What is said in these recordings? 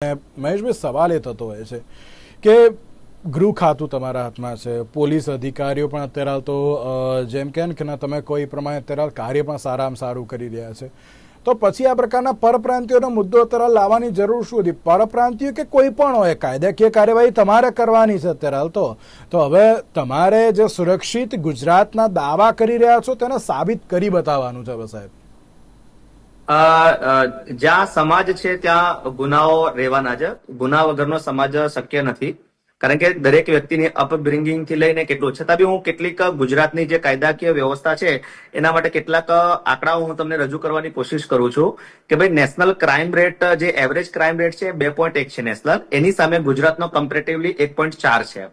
મહેશભાઈ સવાલ એ થતો હોય છે કે ગૃહ ખાતું તમારા હાથમાં છે, પોલીસ અધિકારીઓ પણ અત્યારે હાલ તો જેમ કે તમે કોઈ પ્રમાણે અત્યારે કાર્ય પણ સારામાં સારું કરી રહ્યા છે. તો પછી આ પ્રકારના પરપ્રાંતિઓનો મુદ્દો અત્યારે લાવવાની જરૂર શું હતી? પરપ્રાંતિઓ કે કોઈ પણ હોય, કાયદાકીય કાર્યવાહી તમારે કરવાની છે અત્યારે હાલ તો. તો હવે તમારે જે સુરક્ષિત ગુજરાતના દાવા કરી રહ્યા છો, તેને સાબિત કરી બતાવવાનું છે સાહેબ. જ્યાં સમાજ છે ત્યાં ગુનાઓ રહેવાના છે. ગુના વગરનો સમાજ શક્ય નથી. કારણ કે દરેક વ્યક્તિની અપબ્રિંગિંગથી લઈને કેટલું, છતાં બી હું કેટલીક ગુજરાતની જે કાયદાકીય વ્યવસ્થા છે, એના માટે કેટલાક આંકડાઓ હું તમને રજૂ કરવાની કોશિશ કરું છું કે ભાઈ નેશનલ ક્રાઇમ રેટ, જે એવરેજ ક્રાઇમ રેટ છે, બે પોઈન્ટ એક છે નેશનલ. એની સામે ગુજરાતનો કમ્પેરેટિવલી એક પોઈન્ટ ચાર છે.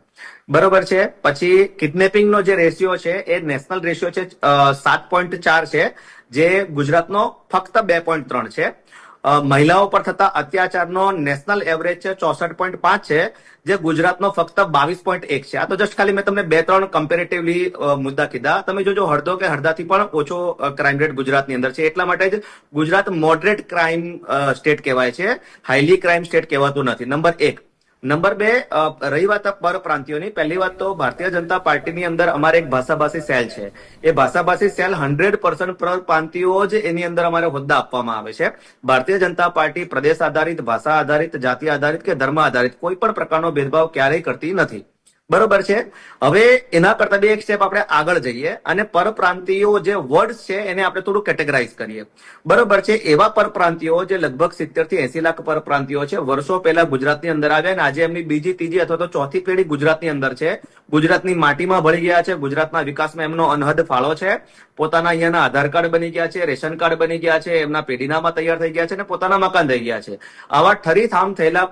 બરોબર છે? પછી કિડનેપિંગ નો જે રેશિયો છે, એ નેશનલ રેશિયો છે સાત પોઈન્ટ ચાર છે, જે ગુજરાતનો ફક્ત બે પોઈન્ટ ત્રણ છે. મહિલાઓ પર થતા અત્યાચારનો નેશનલ એવરેજ છે ચોસઠ પોઈન્ટ પાંચ છે, જે ગુજરાતનો ફક્ત બાવીસ પોઈન્ટ એક છે. આ તો જસ્ટ ખાલી મેં તમને બે ત્રણ કમ્પેરેટિવલી મુદ્દા કીધા. તમે જોજો હળદો કે હળદાથી પણ ઓછો ક્રાઇમ રેટ ગુજરાતની અંદર છે. એટલા માટે જ ગુજરાત મોડરેટ ક્રાઇમ સ્ટેટ કહેવાય છે. હાઈલી ક્રાઇમ સ્ટેટ કહેવાતું નથી. નંબર એક નંબર બે રહી વાત પરપ્રાંતિયોની પહેલી વાત તો ભારતીય જનતા પાર્ટીની અંદર અમારે એક ભાષાભાષી સેલ છે. એ ભાષાભાષી સેલ હંડ્રેડ પર્સન્ટ પરપ્રાંતિયો જ એની અંદર અમારે હોદ્દા આપવામાં આવે છે. ભારતીય જનતા પાર્ટી પ્રદેશ આધારિત, ભાષા આધારિત, જાતિ આધારિત કે ધર્મ આધારિત કોઈ પણ પ્રકારનો ભેદભાવ ક્યારેય કરતી નથી. બરોબર છે? હવે એના કરતા બે એક સ્ટેપ આપણે આગળ જઈએ અને પરપ્રાંતિયો જે વર્ડ છે એને આપણે થોડું કેટેગરાઇઝ કરીએ. બરોબર છે? એવા પરપ્રાંતિયો જે લગભગ સિત્તેરથી એસી લાખ પરપ્રાંતિયો છે, વર્ષો પહેલા ગુજરાતની અંદર આવ્યા અને આજે એમની બીજી, ત્રીજી અથવા તો ચોથી પેઢી ગુજરાતની અંદર છે. ગુજરાતની માટીમાં ભળી ગયા છે, ગુજરાતના વિકાસમાં એમનો અનહદ ફાળો છે. પોતાના અહીંયાના આધાર કાર્ડ બની ગયા છે, રેશન કાર્ડ બની ગયા છે, એમના પેઢીનામાં તૈયાર થઈ ગયા છે અને પોતાના મકાન થઈ ગયા છે. આવા ઠરી થામ થયેલા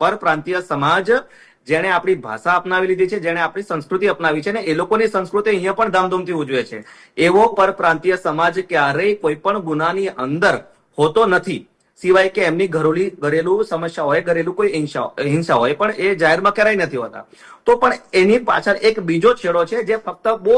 પરપ્રાંતીય સમાજ જેણે આપણી ભાષા અપનાવી લીધી છે, જેણે આપણી સંસ્કૃતિ અપનાવી છે ને એ લોકોની સંસ્કૃતિ અહીંયા પણ ધામધૂમથી ઉજવે છે. એવો પરપ્રાંતીય સમાજ ક્યારેય કોઈ પણ ગુનાની અંદર હોતો નથી. સિવાય કે એમની ઘરોલી, ઘરેલું સમસ્યા હોય ઘરેલું કોઈ હિંસા હોય પણ એ જાહેરમાં ક્યારેય નથી હોતા. તો પણ એની પાછળ એક બીજો છેડો છે, જે ફક્ત બહુ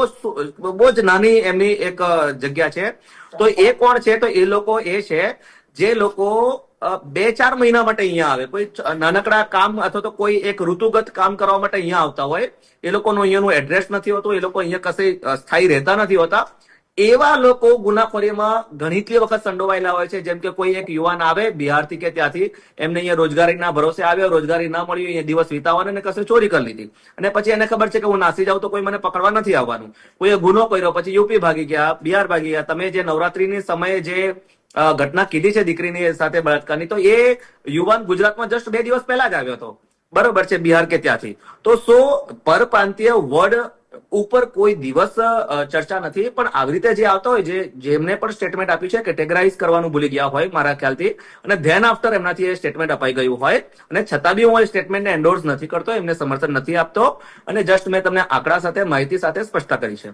બહુ જ નાની એમની એક જગ્યા છે. તો એ કોણ છે? તો એ લોકો એ છે, જે લોકો બે ચાર મહિના માટે અહીંયા આવે. કોઈ નાનકડા કામ અથવા તો કોઈ એક ઋતુગત કામ કરવા માટે અહીંયા આવતા હોય, એ લોકોનું અહીંયાનું એડ્રેસ નથી હોતું, એ લોકો અહીંયા કશે સ્થાયી રહેતા નથી હોતા. એવા લોકો ગુનાખોરીમાં ઘણીટલી વખત સંડોવાયેલા હોય છે. જેમ કે કોઈ એક યુવાન આવે બિહારથી કે ત્યાંથી, એમને અહીંયા રોજગારીના ભરોસે આવ્યો, રોજગારી ના મળી અહીંયા દિવસ વિતાવવાના અને કશે ચોરી કરી લીધી. અને પછી એને ખબર છે કે હું નાસી જાઉં તો કોઈ મને પકડવા નથી આવવાનું. કોઈએ ગુનો કર્યો, પછી યુપી ભાગી ગયા, બિહાર ભાગી ગયા. તમે જે નવરાત્રીની સમયે જે ઘટના કીધી છે દીકરીની સાથે બળાત્કારની. તો એ યુવાન ગુજરાતમાં જસ્ટ બે દિવસ પહેલા જ આવ્યો હતો. બરોબર છે, બિહાર કે ત્યાંથી. તો સો પરપ્રાંતીય વર્ડ ઉપર કોઈ દિવસ ચર્ચા નથી. પણ આવી રીતે જે આવતા હોય, જે, જેમને પણ સ્ટેટમેન્ટ આપ્યું છે કેટેગરાઇઝ કરવાનું ભૂલી ગયા હોય મારા ખ્યાલથી, અને ધેન આફ્ટર એમનાથી એ સ્ટેટમેન્ટ અપાઈ ગયું હોય, અને છતાં બી હું એ સ્ટેટમેન્ટને એન્ડોર્સ નથી કરતો, એમને સમર્થન નથી આપતો, અને જસ્ટ મેં તમને આંકડા સાથે, માહિતી સાથે સ્પષ્ટતા કરી છે.